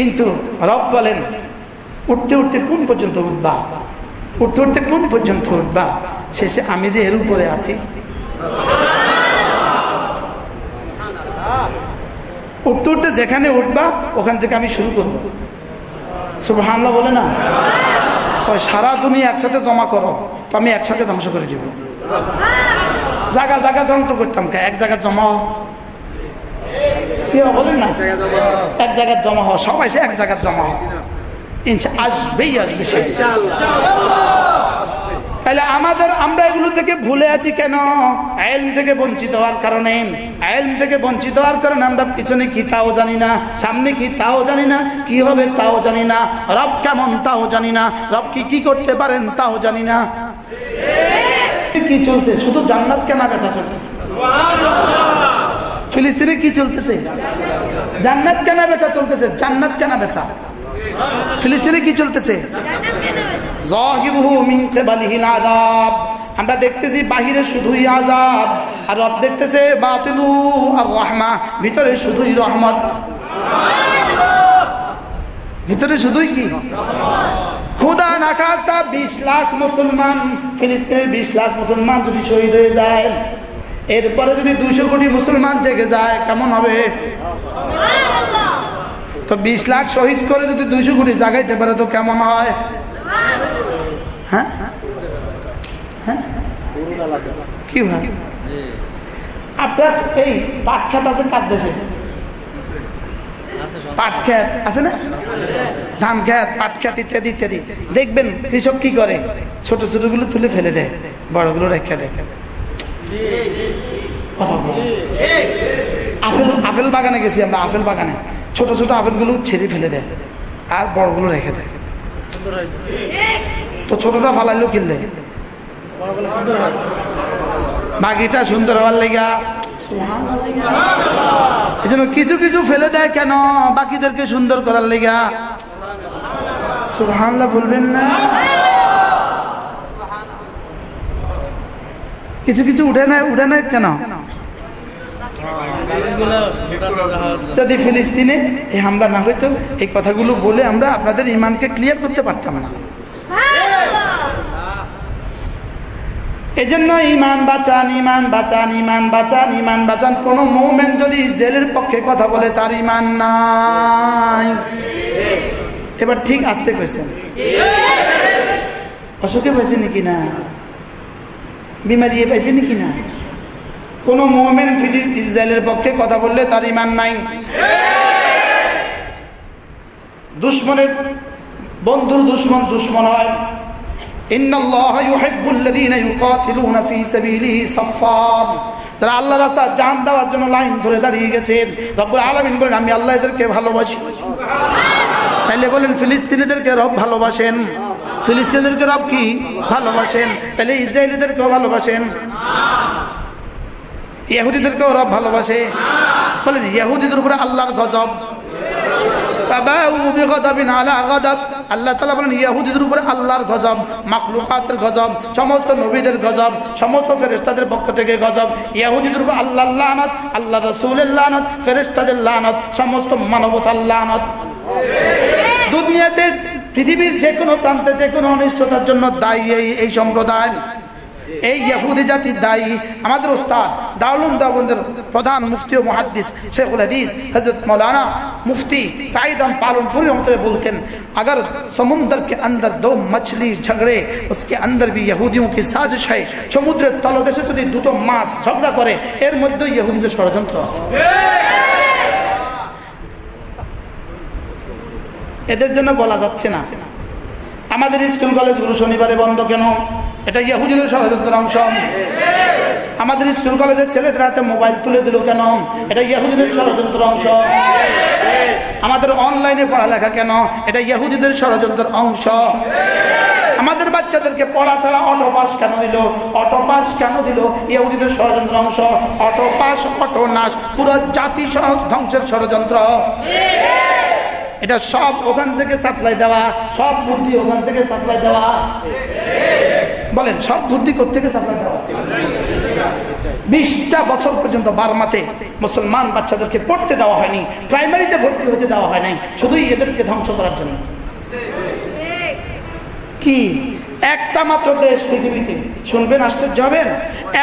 কিন্তু রব বলেন, উঠতে উঠতে কোন পর্যন্ত উঠবা? উঠতে উঠতে কোন পর্যন্ত উঠবা? শেষে আমি যে এর উপরে আছি। উঠতে উঠতে যেখানে উঠবা, ওখান থেকে আমি শুরু করব। সুবহানাল্লাহ বলে না? সারা দুনিয়া একসাথে জমা করো, তো আমি একসাথে ধ্বংস করে দিব। জায়গা জায়গা যন্ত্র করতাম এক জায়গায় জমা বলেন না, এক জায়গায় জমা হও সবাই এক জায়গায় জমা হও ইনশা, আসবেই আসবে তাহলে আমাদের, আমরা এগুলো থেকে ভুলে আছি কেন? আইল থেকে বঞ্চিত হওয়ার কারণে, আইল থেকে বঞ্চিত হওয়ার কারণে আমরা পিছনে কি তাও জানি না, সামনে কি তাও জানি না, কি হবে তাও জানি না, রব কেমন তাও জানি না, রব কি কি করতে পারেন তাও জানি না। কি চলছে? শুধু জান্নাত কেনা বেচা চলতেছে ফিলিস্তিনে কি চলতেছে? জান্নাত কেনা বেচা চলতেছে, জান্নাত কেনা বেচা। ফিলিস্তিনে কি চলতেছে? আমরা দেখতেছি বাহিরে শুধুই আজাব আর রব দেখতেছে বাতিলু আর রহমা ভিতরে শুধুই রহমত। ভিতরে শুধুই কি? খুদা না খাস্তা, বিশ লাখ মুসলমান ফিলিস্তিনের বিশ লাখ মুসলমান যদি শহীদ হয়ে যায়। এরপরে যদি দুইশো কোটি মুসলমান জেগে যায়, কেমন হবে? তো বিশ লাখ শহীদ করে যদি দুইশো কোটি জাগাইতে পারে, তো কেমন হয়? হ্যাঁ? হ্যাঁ? কি ভাই? আপনার এই পাট খেত আছে কার দেশে? পাট খেত আছে না? ধান খেত, পাট খেত ইত্যাদি ইত্যাদি। দেখবেন কৃষক কি করে? ছোট ছোটগুলো তুলে ফেলে দেয়, বড়গুলো রেখে দেয়। আপেল আপেল বাগানে গেছি আমরা, আপেল বাগানে। ছোট ছোট আপেলগুলো ছেড়ে ফেলে দেয় আর বড়গুলো রেখে দেয়। তো ছোটটা ফালাইলেও কিনলে বাকিটা সুন্দর হওয়ার লেগা। এই জন্য কিছু কিছু ফেলে দেয় কেন? বাকিদেরকে সুন্দর করার লেগা। সুবহানাল্লাহ বলবেন না? কিছু কিছু উঠে নেয় উঠে নেয় কেন? যদি ফিলিস্তিনে এই হামলা না হইতো, এই কথাগুলো বলে আমরা আপনাদের ইমানকে ক্লিয়ার করতে পারতাম না। এজন্য ইমান বাঁচান ইমান বাঁচান ইমান বাঁচান ইমান বাঁচান। কোন মুভমেন্ট যদি জেলের পক্ষে কথা বলে, তার ইমান নাই। এবার ঠিক আসতে পেরেছেন অসুখে পাইছে নাকি না? বিমারি পাইছে নাকি না? কোনো মোহামেন ফিলিস ইসরায়েলের পক্ষে কথা বললে তার ইমান নাই। দুশ্মনের বন্ধুর দুশ্মন দুশ্মন হয়। তারা আল্লাহ রাস্তা জান দেওয়ার জন্য লাইন ধরে দাঁড়িয়ে গেছে আমি আল্লাহ এদেরকে ভালোবাসি। তাইলে বলেন, ফিলিস্তিনিদেরকে রব ভালোবাসেন। ফিলিস্তিনিদেরকে রব কি ভালোবাসেন? তাহলে ইসরায়েলিদেরকেও ভালোবাসেন। ইহুদিদেরকেও রব ভালোবাসে। বলেন, ইহুদিদের উপরে আল্লাহর গজব। আল্লাহ তালা বলেন ইয়াহুদিদের উপরে গজব, মাখলুকাতের গজব, সমস্ত নবীদের গজব, সমস্ত ফেরেস্তাদের পক্ষ গজব। ইয়াহুদিদের আল্লাহ লানত আল্লাহ রসুলের লানত ফেরেস্তাদের লানত, সমস্ত মানবতার লানত। দুনিয়াতে পৃথিবীর যে কোনো প্রান্তে যে কোনো অনিষ্টতার জন্য দায়ী এই এই সম্প্রদায় এই ইহুদি জাতির দায়ী আমাদের ওস্তাদ দাউলুম দাবন্দের প্রধান মুফতি ও মুহাদ্দিস শেখুল হাদিস হজরত मौलाना मुफ्ती साइद हम पालनपुरी होते बोलते हैं अगर समुद्र के अंदर दो मछली झगड़े उसके अंदर भी यहूदियों की साजिश है সমুদ্রের তলদেশে যদি দুটো মাছ ঝগড়া করে এর মধ্যে ইহুদিদের ষড়যন্ত্র আছে এদের জন্য বলা যাচ্ছে না। আমাদের স্কুল, কলেজগুলো শনিবারে বন্ধ কেন? এটা ইহুদিদের ষড়যন্ত্রের অংশ। আমাদের স্কুল, কলেজের ছেলেদের হাতে মোবাইল তুলে দিল কেন? এটা ইহুদিদের ষড়যন্ত্রের অংশ। আমাদের অনলাইনে পড়ালেখা কেন? এটা ইহুদিদের ষড়যন্ত্রের অংশ। আমাদের বাচ্চাদেরকে পড়া ছাড়া অটো পাস কেন দিল? অটো পাস কেন দিল? ইহুদিদের ষড়যন্ত্র অংশ। অটো পাস, অটো নাশ, পুরো জাতি ধ্বংসের ষড়যন্ত্র। এটা সব ওখান থেকে সাপ্লাই দেওয়া, সব বুদ্ধি ওখান থেকে সাপ্লাই দেওয়া। বলেন, সব বুদ্ধি থেকে সাপ্লাই দেওয়া? বিশটা বছর পর্যন্ত বারমাতে মুসলমান বাচ্চাদেরকে পড়তে দেওয়া হয়নি, প্রাইমারিতে ভর্তি হতে দেওয়া হয় নাই, শুধুই এদেরকে ধ্বংস করার জন্য। কি? একটা মাত্র দেশ পৃথিবীতে, শুনবেন আশ্চর্য হবেন,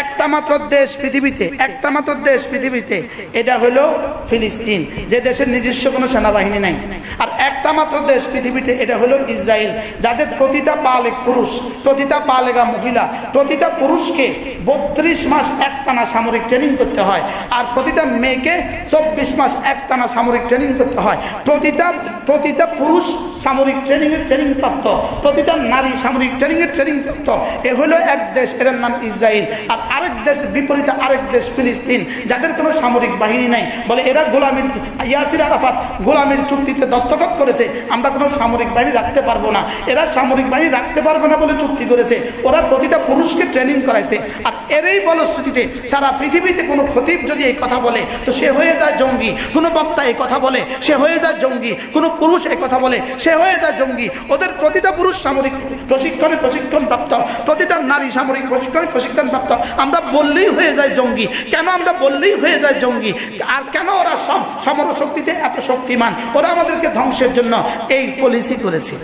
একটা মাত্র দেশ পৃথিবীতে, একটা মাত্র দেশ পৃথিবীতে, এটা হলো ফিলিস্তিন, যে দেশের নিজস্ব কোনো সেনাবাহিনী নাই। আর একটা মাত্র দেশ পৃথিবীতে, এটা হলো ইসরায়েল, যাদের প্রতিটা পালেক পুরুষ, প্রতিটা পালেগা মহিলা, প্রতিটা পুরুষকে বত্রিশ মাস একটানা সামরিক ট্রেনিং করতে হয়, আর প্রতিটা মেয়েকে চব্বিশ মাস একটানা সামরিক ট্রেনিং করতে হয়। প্রতিটা প্রতিটা পুরুষ সামরিক ট্রেনিংয়ের ট্রেনিং প্রাপ্ত, প্রতিটা নারী সামরিক ট্রেনিংয়ের ট্রেনিং প্রাপ্ত এ হলো এক দেশ, এটার নাম ইসরায়েল আর আরেক দেশ, বিপরীতে আরেক দেশ, ফিলিস্তিন। যাদের কোনো সামরিক বাহিনী নাই। বলে এরা গোলামির ইয়াসির আরাফাত গোলামির চুক্তিতে দস্তখত করেছে। আমরা কোনো সামরিক বাহিনী রাখতে পারব না। এরা সামরিক বাহিনী রাখতে পারবে না বলে চুক্তি করেছে। ওরা প্রতিটা পুরুষকে ট্রেনিং করাইছে। আর এরই বলশ্রুতিতে সারা পৃথিবীতে কোনো খতিব যদি এই কথা বলে, তো সে হয়ে যায় জঙ্গি। কোনো বক্তা এই কথা বলে, সে হয়ে যায় জঙ্গি। কোনো পুরুষ এই কথা বলে, সে হয়ে যায় জঙ্গি। ওদের প্রতিটা পুরুষ সামরিক প্রশিক্ষণে প্রশিক্ষণ প্রাপ্ত, প্রতিটা নারী সামরিক প্রশিক্ষণে প্রশিক্ষণ প্রাপ্ত। আমরা বললেই হয়ে যায় জঙ্গি। কেন আমরা বললেই হয়ে যায় জঙ্গি? আর কেন ওরা সব সমর শক্তিতে এত শক্তিমান? ওরা আমাদেরকে ধ্বংসের জন্য এই পলিসি করেছে।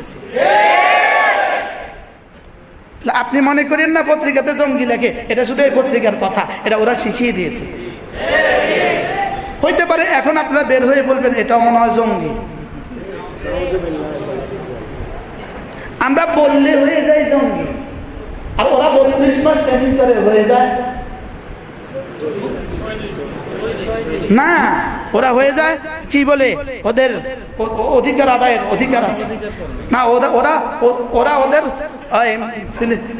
আপনি মনে করেন না পত্রিকাতে জঙ্গি লেখে? এটা শুধু এই পত্রিকার কথা। এটা ওরা শিখিয়ে দিয়েছে। হইতে পারে এখন আপনারা বের হয়ে বলবেন, এটাও মনে হয় জঙ্গি। আমরা বললে হয়ে যায় জঙ্গি। আর ওরা বত্রিশ মাস ট্রেনিং করে, হয়ে যায়। না, ওরা হয়ে যায়, কি বলে? ওদের অধিকার আদায়ের অধিকার আছে। না ওরা ওরা ওরা ওদের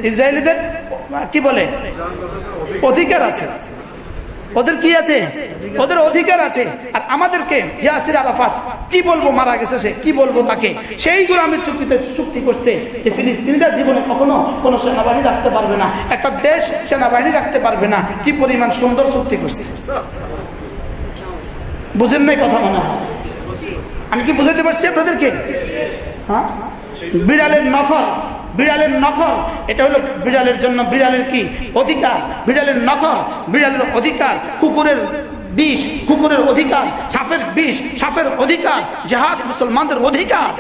ইসরায়েলিদের, কি বলে? অধিকার আছে। ওদের কি আছে? ওদের অধিকার আছে। আর আমাদেরকে ইয়াসির আরাফাত কি বলব মারা গেছে সে? কি বলব তাকে? সেই গোলামের চুক্তিতে চুক্তি করছে যে ফিলিস্তিনিরা জীবনে কখনো কোনো সেনাবাহিনী রাখতে পারবে না। একটা দেশ সেনাবাহিনী রাখতে পারবে না। কি পরিমাণ সুন্দর চুক্তি করছে। বুঝেন নাই কথা মনে আমি কি বুঝাতে পারছি আপনাদেরকে? হ্যাঁ? বিড়ালের নখর বিড়ালের নখর, এটা হলো বিড়ালের জন্য বিড়ালের কি? অধিকার। বিড়ালের নখর, বিড়ালের অধিকার। কুকুরের বিষ কুকুরের অধিকার সাপের বিষ সাপের অধিকার জাহাজ মুসলমানদের অধিকার।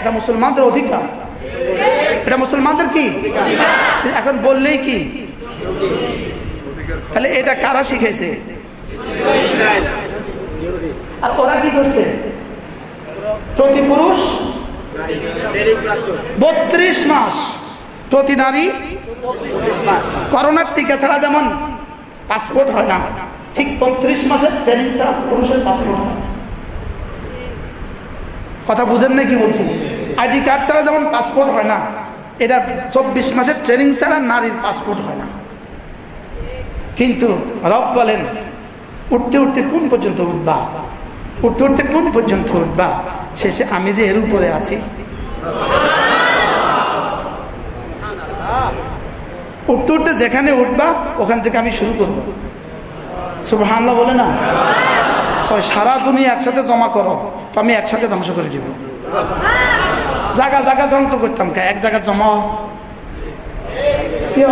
এটা মুসলমানদের অধিকার। এটা মুসলমানদের কি? এখন বললেই কি? তাহলে এটা কারা শিখেছে? আর ওরা কি করছে? প্রতি পুরুষ বত্রিশ মাস। প্রতি নারী করোনার টিকা ছাড়া যেমন পাসপোর্ট হয় না। ঠিক বত্রিশ মাসের ট্রেনিং ছাড়া পুরুষের পাসপোর্ট হয় কথা বুঝেন না কি বলছি? আইডি কার্ড ছাড়া যেমন পাসপোর্ট হয় না, এটা চব্বিশ মাসের ট্রেনিং ছাড়া নারীর পাসপোর্ট হয় না। কিন্তু রব বলেন, উঠতে উঠতে কোন পর্যন্ত উঠবা? উঠতে উঠতে কোন পর্যন্ত উঠবা? শেষে আমি যে এর উপরে আছি। উঠতে উঠতে যেখানে উঠবা, ওখান থেকে আমি শুরু করব। সুবহানাল্লাহ বলে না? সারা দুনিয়া একসাথে জমা করো, তো আমি একসাথে ধ্বংস করে দিব। জায়গা জায়গা জমা তো করতাম এক জায়গায় জমা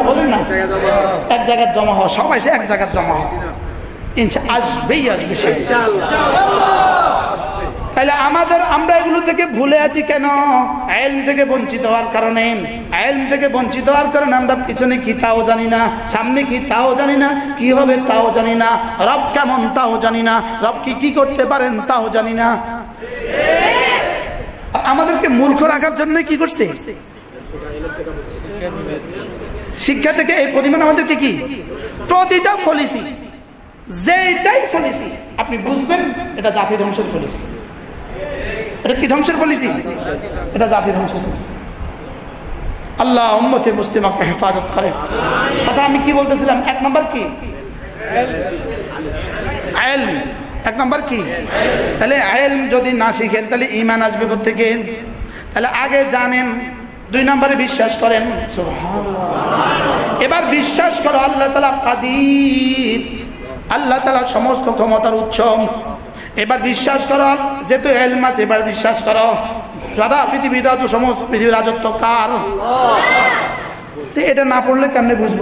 বলেন না? এক জায়গায় জমা হওয়া সবাই এক জায়গায় জমা হও। ইনশা আসবেই, আসবে তাহলে আমাদের আমরা এগুলো থেকে ভুলে আছি কেন? আইল থেকে বঞ্চিত হওয়ার কারণে। আইল থেকে বঞ্চিত হওয়ার কারণে আমরা পিছনে কি তাও জানি না, সামনে কি তাও জানি না, কি হবে তাও জানি না, রব কেমন তাও জানি না, রব কি কি করতে পারেন তাও জানি না। আমাদেরকে মূর্খ রাখার জন্য কি করছে? শিক্ষা থেকে এই পরিমাণ আমাদেরকে কি? প্রতিটা পলিসি যেটাই পলিসি আপনি বুঝবেন এটা জাতি ধ্বংসের পলিসি এটা কি ধ্বংসের পলিসি এটা জাতি ধ্বংসের পলিসি আল্লাহ উম্মতে মুসলিমাকে হেফাজত করে। কথা আমি কি বলতেছিলাম? এক নম্বর কি? এক নম্বর কি? তাহলে আইলম যদি না শিখেন, তাহলে ইমান আসবে থেকে তাহলে আগে জানেন, দুই নম্বরে বিশ্বাস করেন। এবার বিশ্বাস করো, আল্লাহ তালা কাদির। আল্লাহ তালা সমস্ত ক্ষমতার উৎস এবার বিশ্বাস করো, যেহেতু এলম আছে এবার বিশ্বাস করো। সারা পৃথিবীর রাজ সমস্ত পৃথিবীর রাজত্ব কার? এটা না পড়লে কেমনে বুঝব?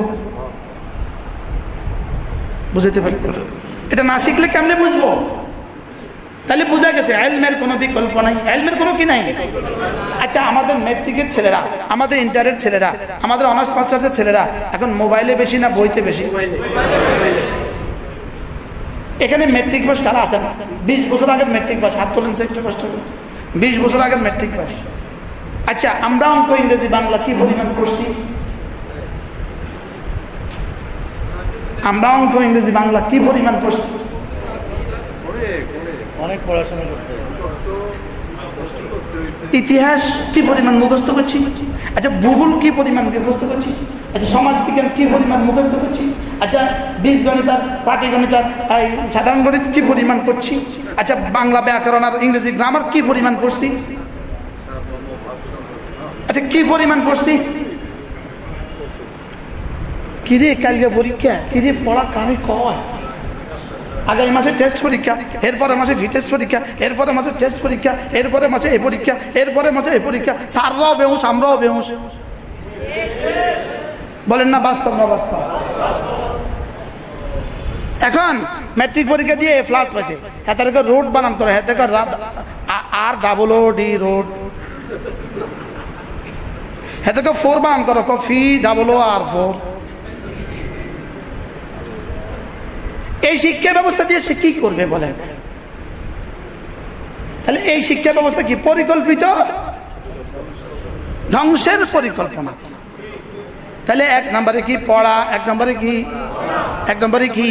বুঝতে পারি? এটা না শিখলে কেমনে বুঝব? তাহলে বোঝা গেছে, এলমের কোনো বিকল্প নাই। এলমের কোনো কি নাই? আচ্ছা আমাদের মেট্রিকের ছেলেরা, আমাদের ইন্টারের ছেলেরা, আমাদের অনার্স মাস্টার্সের ছেলেরা, এখন মোবাইলে বেশি না বইতে বেশি? এখানে মেট্রিক পাস কারা আছেন? বিশ বছর আগের মেট্রিক পাস হাত তোলেন একটু কষ্ট করছে বিশ বছর আগের মেট্রিক পাস আচ্ছা আমরা অঙ্ক ইংরেজি, বাংলা কি পরিমাণ করছি? আমরা অঙ্ক ইংরেজি, বাংলা কি পরিমাণ করছি? অনেক পড়াশোনা করতে ইতিহাস কি পরিমাণ মুখস্থ করছি? আচ্ছা ভূগোল কি পরিমাণ মুখস্থ করছি? আচ্ছা সমাজ বিজ্ঞান কি পরিমাণ মুখস্থ করছি? আচ্ছা বীজ গণিতার পাটি গণিতার সাধারণ গণিত কি পরিমাণ করছি? আচ্ছা বাংলা ব্যাকরণ আর ইংরেজি গ্রামার কি পরিমাণ করছি? আচ্ছা কি পরিমাণ করছি? কিরে, কালকে পরীক্ষা? কিরে, পড়া কারে কয়? আগামী মাসে টেস্ট পরীক্ষা এরপরে মাসে ভি টেস্ট পরীক্ষা এরপরে মাসে টেস্ট পরীক্ষা এরপরে মাসে এই পরীক্ষা এরপরে মাসে এই পরীক্ষা। স্যাররাও বেহুশ, আমরাও বেহুশ। বলেন না, বাস্তব না বাস্তব? এখন ম্যাট্রিক পরীক্ষা দিয়ে ফ্লাস পাইছে। হেতারকে রোড বানান করে হেতারকে আর ডাবল ও ডি রোড হেতারকে ফোর বানান করো ফি ডাবল ও আর ফোর এই শিক্ষা ব্যবস্থা দিয়ে সে কি করবে বলেন? তাহলে এই শিক্ষা ব্যবস্থা কি পরিকল্পিত? ধ্বংসের পরিকল্পনা। তাহলে এক নম্বরে কি পড়া, এক নম্বরে কি, এক নম্বরে কি?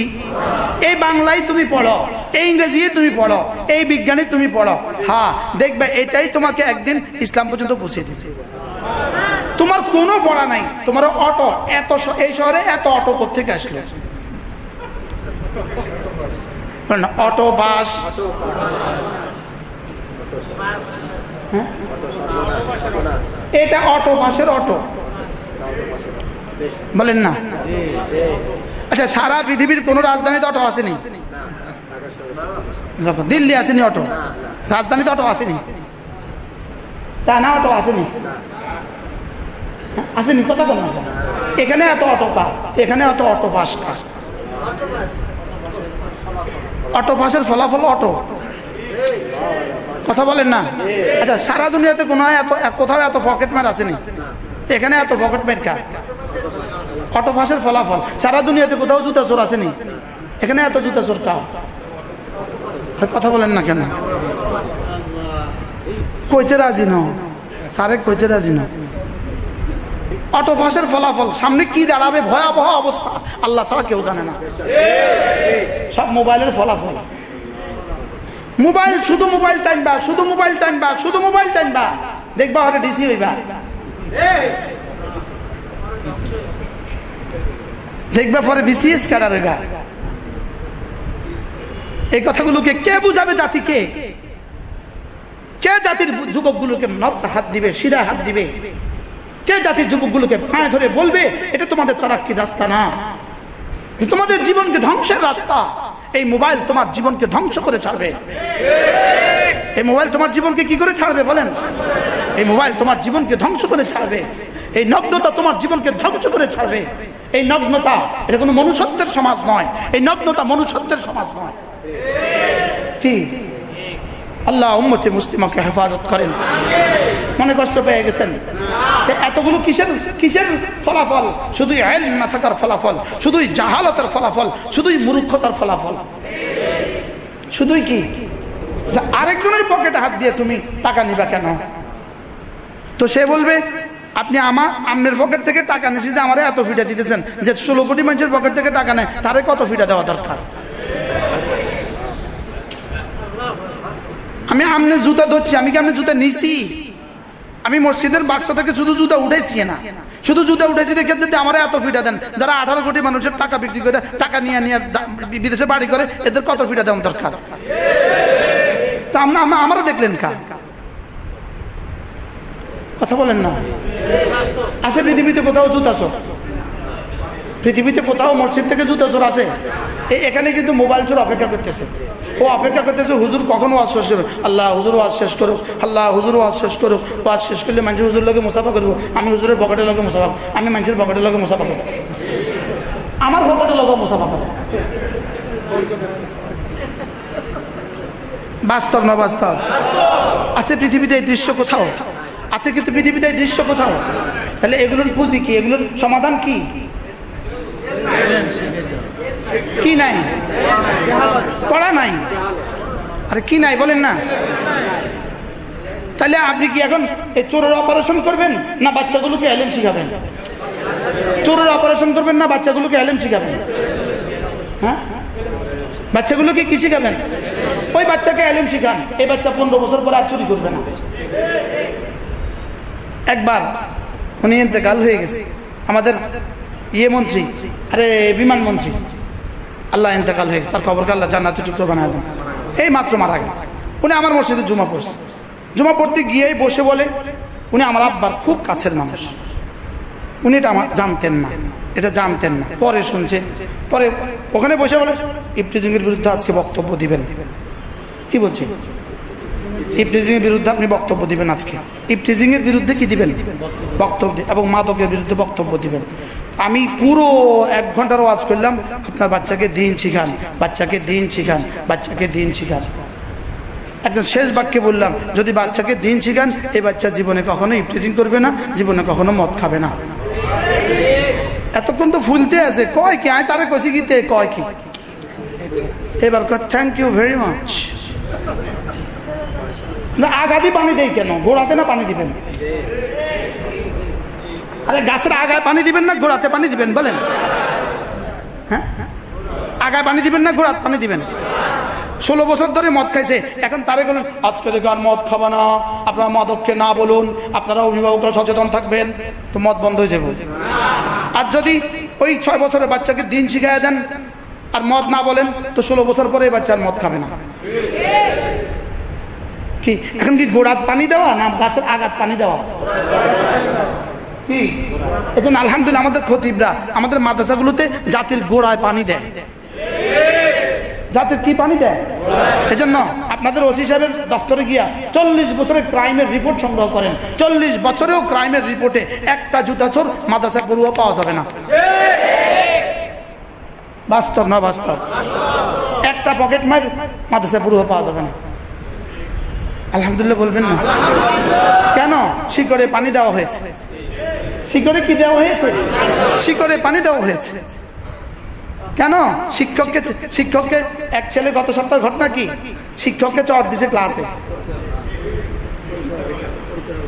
এই বাংলায় তুমি পড়ো, এই ইংরেজি তুমি পড়ো, এই বিজ্ঞানে তুমি পড়ো। হ্যাঁ দেখবে এটাই তোমাকে একদিন ইসলাম পর্যন্ত পৌঁছে দিবে। তোমার কোনো পড়া নাই, তোমার অটো, এত এই শহরে এত অটো কোথেকে আসলো? অটো বাস হ্যাঁ? এটা অটো বাসের অটো বলেন না। আচ্ছা সারা পৃথিবীর কোন রাজধানীতে অটো আসেনি? দিল্লি আসেনি অটো রাজধানীতে অটো আসেনি? চায়না অটো আসেনি? আসেনি কথা বল না এখানে এত অটো কা এখানে এত অটো বাস কা অটো পাসের ফলাফল অটো। কথা বলেন না? আচ্ছা সারা দুনিয়াতে কোনো এত কোথাও এত পকেট মার আসেনি। এখানে এত পকেট মার কা? অটো পাসের ফলাফল। সারা দুনিয়াতে কোথাও জুতা চোর আসেনি। এখানে এত জুতা চোর কা কথা বলেন না কেন? কইতে রাজি ন সারে কইতে রাজি না অটো পাসের ফলাফল, সামনে কি দাঁড়াবে, ভয়াবহ অবস্থা, আল্লাহ ছাড়া কেউ জানে না। সব মোবাইলের ফলাফল। মোবাইল, শুধু মোবাইল টাইনবা শুধু মোবাইল টাইনবা শুধু মোবাইল টাইনবা দেখবা হরে ডিসি হইবা। দেখবা পরে বিসিএস কারা হইবা এই কথাগুলোকে কে বুঝাবে জাতিকে? কে জাতির যুবকগুলোকে নবসা হাত দিবে শিরা হাত দিবে? কে জাতির যুবকগুলোকে পায়ে ধরে বলবে, এটা তোমাদের তারাক্কির রাস্তা না। তোমাদের জীবনকে ধ্বংসের রাস্তা। এই মোবাইল তোমার জীবনকে ধ্বংস করে ছাড়বে। এই মোবাইল তোমার জীবনকে কি করে ছাড়বে বলেন? এই মোবাইল তোমার জীবনকে ধ্বংস করে ছাড়বে। এই নগ্নতা তোমার জীবনকে ধ্বংস করে ছাড়বে। এই নগ্নতা, এটা কোনো মনুষ্যত্বের সমাজ নয়। এই নগ্নতা মনুষ্যত্বের সমাজ নয়। কি? আল্লাহ উম্মতে মুসলিমাকে হেফাজত করেন। মনে কষ্ট পেয়ে গেছেন? এতগুলো কিসের কিসের ফলাফল? শুধুই আইল না থাকার ফলাফল, শুধুই জাহালতের ফলাফল, শুধুই মূর্খতার ফলাফল। শুধুই কি? আরেকজনের পকেটে হাত দিয়ে তুমি টাকা নিবা কেন? তো সে বলবে, আপনি আমার আমের পকেট থেকে টাকা নিয়েছি যে আমার এত ফিটা দিতেছেন, যে ষোলো কোটি মানুষের পকেট থেকে টাকা নেয়, তারে কত ফিটা দেওয়া দরকার? আমি আমনে জুতা ধরছি, আমি কি আমনে জুতা নিছি? আমি মসজিদের বাক্স থেকে শুধু জুতা উঠেছি না। শুধু জুতা উঠেছি দেখে যদি আমার এত ফিটা দেন, যারা আঠারো কোটি মানুষের টাকা বিক্রি করে, টাকা নিয়ে নিয়ে বিদেশে বাড়ি করে, এদের কত ফিটা দেওয়া দরকার? তা আমরা আমা- আমারও দেখলেন কা কথা বলেন না? আছে পৃথিবীতে কোথাও জুতা চোর পৃথিবীতে কোথাও মসজিদ থেকে জুতা চোর আছে এখানে কিন্তু মোবাইল চোর অপেক্ষা করতেছে। ও অপেক্ষা করতেছে, হুজুর, কখন ওয়াজ শেষ করবে? আল্লাহ, হুজুর, ওয়াজ শেষ করুক। আল্লাহ, হুজুর, ওয়াজ শেষ করুক। ওয়াজ শেষ করলে মানুষের হুজুর লোকে মুসাফা করব। আমি হুজুরের পকেটের লোকে মুসাফা আমি মানুষের পকেটের লোকে মুসাফা করব। আমার পকেটের লোকে মুসাফা করব। বাস্তব না বাস্তব? আছে পৃথিবীতে এই দৃশ্য কোথাও? আছে কিন্তু পৃথিবীতে এই দৃশ্য কোথাও? তাহলে এগুলোর পুঁজি কি? এগুলোর সমাধান কি? কি নাই? পড়া নাই? আরে কি নাই বলেন না। তাহলে আপনি কি এখন এই চোরের অপারেশন করবেন না বাচ্চাগুলোকে এলেম শিখাবেন? চোরের অপারেশন করবেন না বাচ্চাগুলোকে এলেম শিখাবেন? হ্যাঁ? বাচ্চাগুলোকে কি শিখাবেন? ওই বাচ্চাকে এলেম শিখান। এই বাচ্চা পনেরো বছর পরে আর চুরি করবে না। একবার, উনি ইন্তেকাল হয়ে গেছে। আমাদের ইয়ে মন্ত্রী, আরে বিমান মন্ত্রী। আল্লাহ ইন্তেকাল হয়ে তার খবরকে আল্লাহ জান্নাতে চুক্ত বানায় দেন। এই মাত্র মারা গেল। উনি আমার মসজিদে জুমা পড়ছে। জুমা পড়তে গিয়েই বসে বলে, উনি আমার আব্বার খুব কাছের মানুষ। উনি এটা আমার জানতেন না, এটা জানতেন না। পরে শুনছেন পরে ওখানে বসে বলে ইফটিজিংয়ের বিরুদ্ধে আজকে বক্তব্য দিবেন। কি বলছি ইফটিজিংয়ের বিরুদ্ধে আপনি বক্তব্য দিবেন আজকে। ইফটিজিংয়ের বিরুদ্ধে কি দিবেন? বক্তব্য এবং মাদকের বিরুদ্ধে বক্তব্য দিবেন। আমি পুরো এক ঘণ্টার ওয়াজ করলাম, আপনার বাচ্চাকে দিন শিখান, বাচ্চাকে দিন শিখান, বাচ্চাকে দিন শিখান। একদম শেষ বাক্যে বললাম, যদি বাচ্চাকে দিন শিখান, এই বাচ্চা জীবনে কখনো ইফটিজিং করবে না, জীবনে কখনো মদ খাবে না। এতক্ষণ তো ফুলতে আছে, কয় কি? আয় তারে কষি গিতে, কয় কি? এবার কয় থ্যাংক ইউ ভেরি মাচ না, আগাদি পানি দেই কেন? গোড়াতে না পানি দিবেন? আরে গাছের আগায় পানি দিবেন না গোড়াতে পানি দিবেন, বলেন। হ্যাঁ আগায় পানি দিবেন না গোড়াতে পানি দিবেন। ষোলো বছর ধরে মদ খাইছে। এখন তারে বলেন, আজকে দেখে আর মদ খাব না। আপনারা মদককে না বলুন, আপনারা অভিভাবকরা সচেতন থাকবেন, তো মদ বন্ধ হয়ে যাবে। আর যদি ওই ছয় বছরের বাচ্চাকে দিন শিখাই দেন, আর মদ না বলেন, তো ষোলো বছর পরে এই বাচ্চা আর মদ খাবে না। কি? এখন কি গোড়াত পানি দেওয়া না গাছের আগাত পানি দেওয়া? কি? এখন আলহামদুলিল্লাহ আমাদের খতিবরা, আমাদের মাদ্রাসাগুলোতে জাতির গোড়ায় পানি দেয়। জাতির কি পানি দেয়? এজন্য আপনাদের ওসি সাহেবের দফতরে গিয়া চল্লিশ বছরের ক্রাইমের রিপোর্ট সংগ্রহ করেন। চল্লিশ বছরেও ক্রাইমের রিপোর্টে একটা জুতা চোর মাদ্রাসা পড়ুয়া পাওয়া যাবে না। বাস্তব না বাস্তব? একটা পকেট মার মাদ্রাসা পড়ুয়া পাওয়া যাবে না। আলহামদুলিল্লাহ বলবেন না। কেন? শিকড়ে পানি দেওয়া হয়েছে। শিকড়ে কি দেওয়া হয়েছে? শিকড়ে পানি দেওয়া হয়েছে। কেন? শিক্ষককে শিক্ষককে এক ছেলে গত সপ্তাহের ঘটনা কি? শিক্ষককে চট দিছে ক্লাসে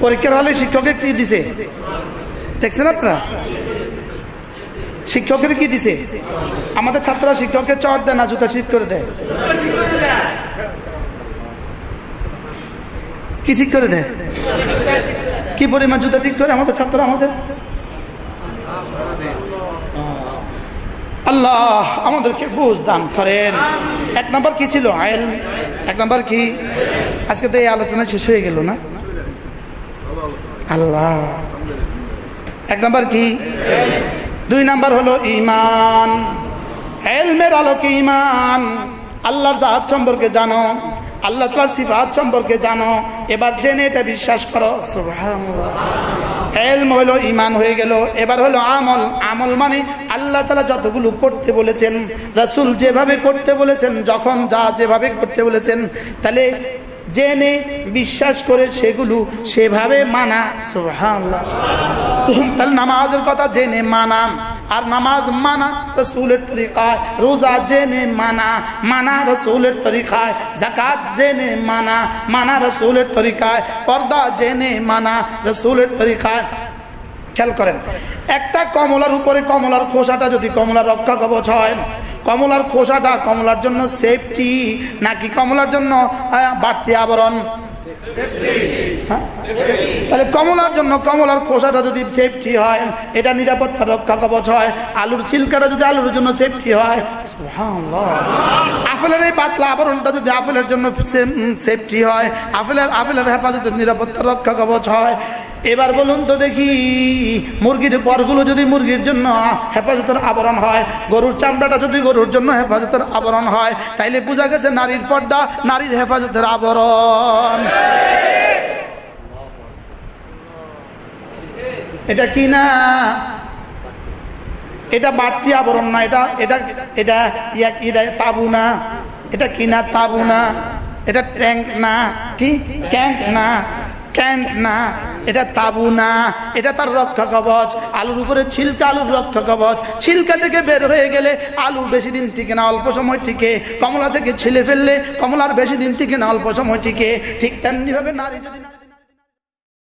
পরীক্ষার হলে শিক্ষককে কি দিছে? দেখছেন আপনারা? শিক্ষকের কি দিছে? আমাদের ছাত্ররা শিক্ষককে চট দেয় না, জুতা ঠিক করে দেয়। কি ঠিক করে দেয়? কি পরিমাণ জুতা ঠিক করে আমাদের ছাত্র আমাদের? আল্লাহ আমাদেরকে বুঝ দান করেন। এক নম্বর কি ছিল? আইল। এক নম্বর কি? আজকে তো এই আলোচনা শেষ হয়ে গেল না? আল্লাহ। এক নম্বর কি? দুই নাম্বার হলো ইমান এলমের আলোকে ইমান আল্লাহর জাহাজ সম্পর্কে জানো। আল্লাহ তোমার সিফাত সম্পর্কে জানো। এবার জেনে এটা বিশ্বাস করো। এলম হলো ইমান হয়ে গেল। এবার হলো আমল। আমল মানে আল্লাহ তালা যতগুলো করতে বলেছেন, রাসুল যেভাবে করতে বলেছেন, যখন যা যেভাবে করতে বলেছেন, তাহলে জেনে বিশ্বাস করে সেগুলো সেভাবে মানা। তাহলে নামাজের কথা জেনে মানা, আর নামাজ মানা রসুলের তরিকায়, রোজা জেনে মানা মানা রসুলের তরিকায় জাকাত জেনে মানা মানা রসুলের তরিকায়, পর্দা জেনে মানা রসুলের তরিকায় খেয়াল করেন, একটা কমলার উপরে কমলার খোসাটা যদি কমলা রক্ষা কবচ হয় কমলার খোসাটা কমলার জন্য সেফটি নাকি কমলার জন্য আহ, বাড়তি আবরণ হ্যাঁ? তাহলে কমলার জন্য কমলার খোসাটা যদি সেফটি হয় এটা নিরাপত্তা রক্ষা কবচ হয় আলুর সিল্কাটা যদি আলুর জন্য সেফটি হয়। আপেলের এই পাতলা আবরণটা যদি আপেলের জন্য সেফটি হয় আপেলের আপেলের হেফাজতের নিরাপত্তা রক্ষা কবচ হয় এবার বলুন তো দেখি, মুরগির পরগুলো যদি মুরগির জন্য হেফাজতের আবরণ হয়, গরুর চামড়াটা যদি গরুর জন্য হেফাজতের আবরণ হয়, তাইলে বোঝা গেছে নারীর পর্দা, নারীর হেফাজতের আবরণ। এটা কি না? এটা বাড়তি আবরণ না, এটা এটা এটা এটা তাবু না। এটা কিনা তাবু না। এটা ট্যাঙ্ক না। কি? ট্যাঙ্ক না। ক্যান্ট না, এটা তাবু না, এটা তার রক্ষা কবচ। আলুর উপরে ছিলকা আলুর রক্ষা কবচ। ছিলকা থেকে বের হয়ে গেলে আলু বেশি দিন টিকে না, অল্প সময় টিকে। কমলা থেকে ছিলে ফেললে কমলার বেশি দিন টিকে না, অল্প সময় টিকে। ঠিক তেমনিভাবে নারী যদি